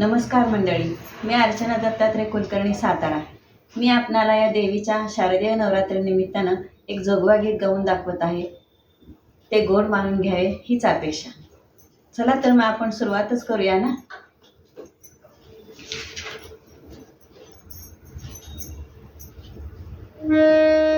नमस्कार मंडळी. मी अर्चना दत्तात्रय कुलकर्णी सातारा. मी आपणाला या देवीच्या शारदीय नवरात्री निमित्तानं एक जोगवा गीत गाऊन दाखवत आहे. ते गोड मानून घ्यावे हीच अपेक्षा. चला तर मग आपण सुरुवातच करूया ना? चला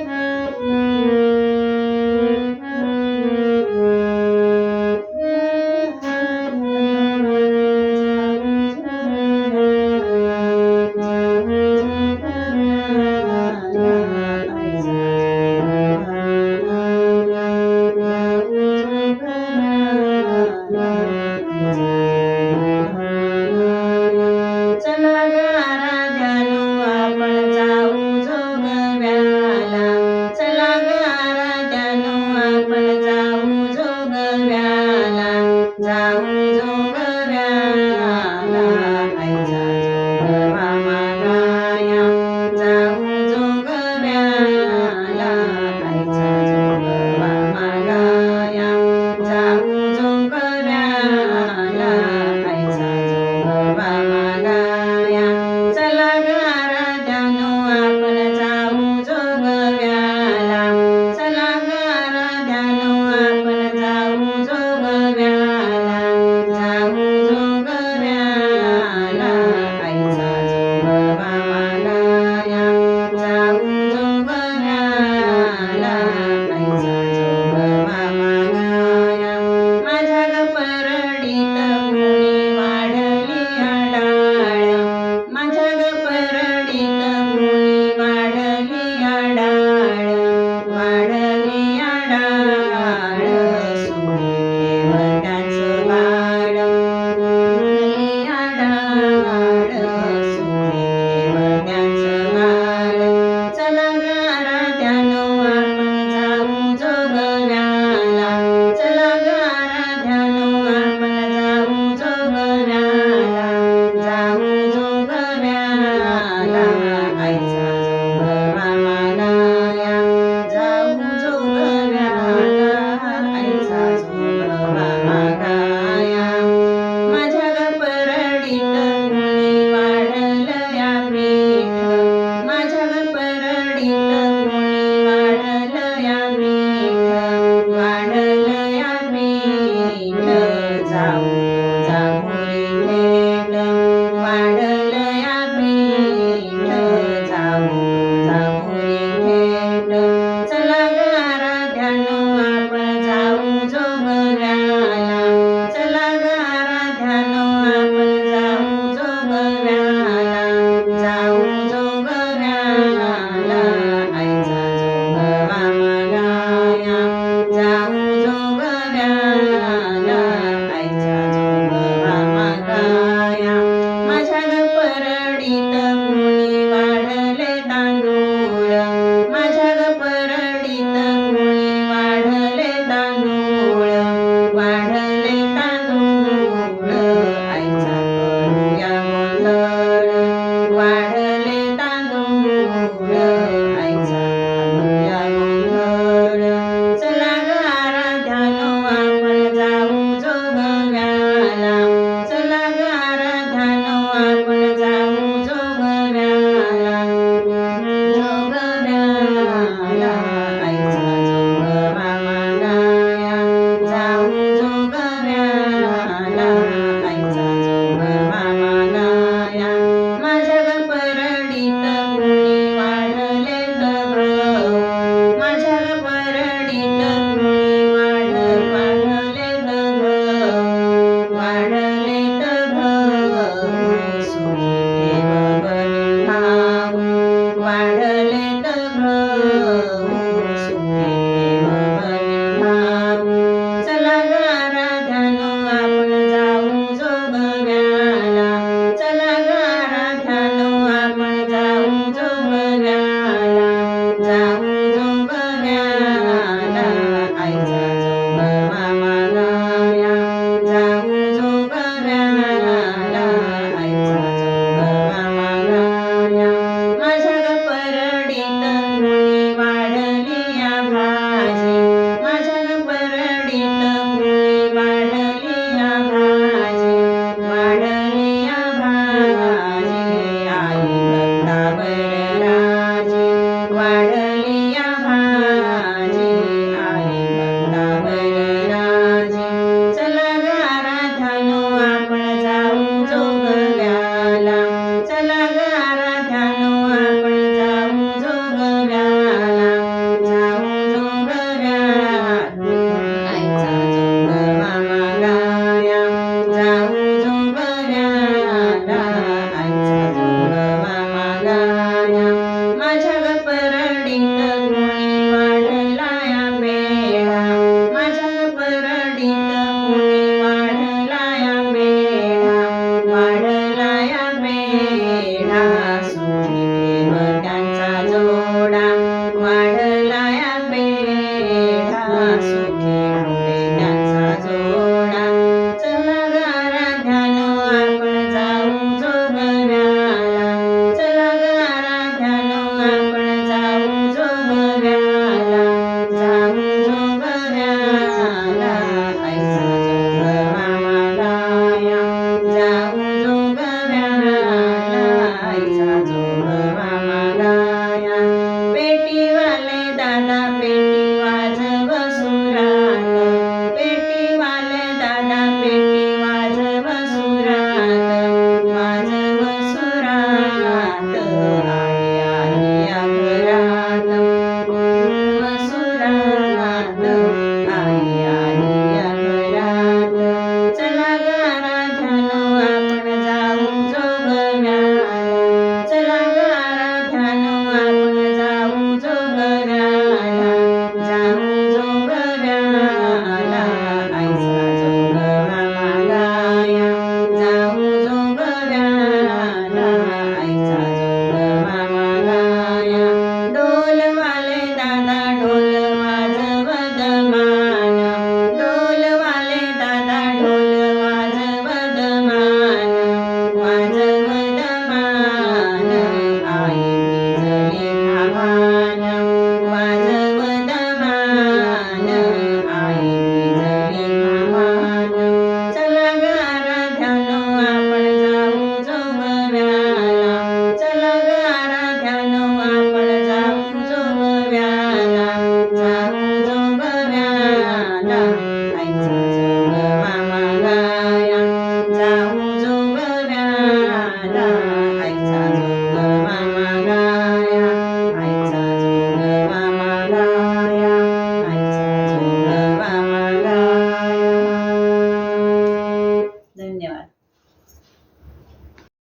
餐。嗯